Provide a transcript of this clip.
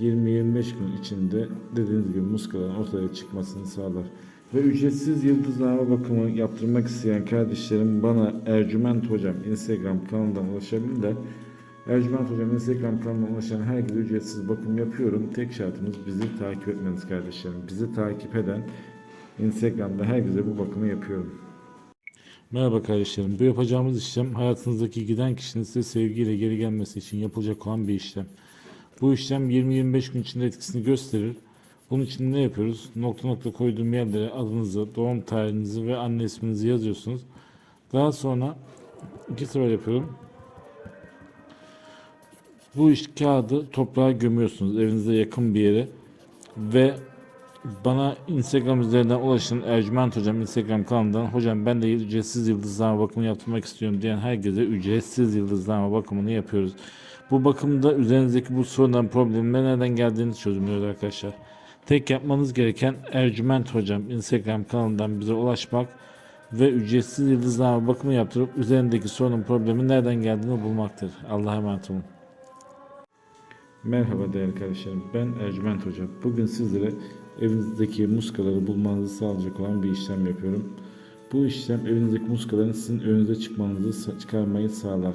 20-25 gün içinde dediğiniz gibi muskaların ortaya çıkmasını sağlar. Ve ücretsiz yıldızlama bakımı yaptırmak isteyen kardeşlerim bana Ercüment Hocam Instagram kanalından ulaşabilirler. Ercüment Hocam Instagram kanalına ulaşan herkese ücretsiz bakım yapıyorum. Tek şartımız bizi takip etmeniz kardeşlerim. Bizi takip eden Instagram'da herkese bu bakımı yapıyorum. Merhaba kardeşlerim. Bu yapacağımız işlem hayatınızdaki giden kişinin size sevgiyle geri gelmesi için yapılacak olan bir işlem. Bu işlem 20-25 gün içinde etkisini gösterir. Bunun için ne yapıyoruz? Nokta nokta koyduğum yerlere adınızı, doğum tarihinizi ve anne isminizi yazıyorsunuz. Daha sonra iki sıra yapıyorum. Bu iş kağıdı toprağa gömüyorsunuz evinize yakın bir yere ve bana Instagram üzerinden ulaşın Ercüment Hocam Instagram kanalından hocam ben de ücretsiz yıldızlama bakımı yaptırmak istiyorum diyen herkese ücretsiz yıldızlama bakımını yapıyoruz. Bu bakımda üzerinizdeki bu sorunların problemin nereden geldiğini çözümlüyoruz arkadaşlar. Tek yapmanız gereken Ercüment Hocam Instagram kanalından bize ulaşmak ve ücretsiz yıldızlama bakımı yaptırıp üzerindeki sorunun problemin nereden geldiğini bulmaktır. Allah'a emanet olun. Merhaba değerli kardeşlerim. Ben Ercüment Hoca. Bugün sizlere evinizdeki muskaları bulmanızı sağlayacak olan bir işlem yapıyorum. Bu işlem evinizdeki muskaların sizin önünüze çıkmanızı çıkarmayı sağlar.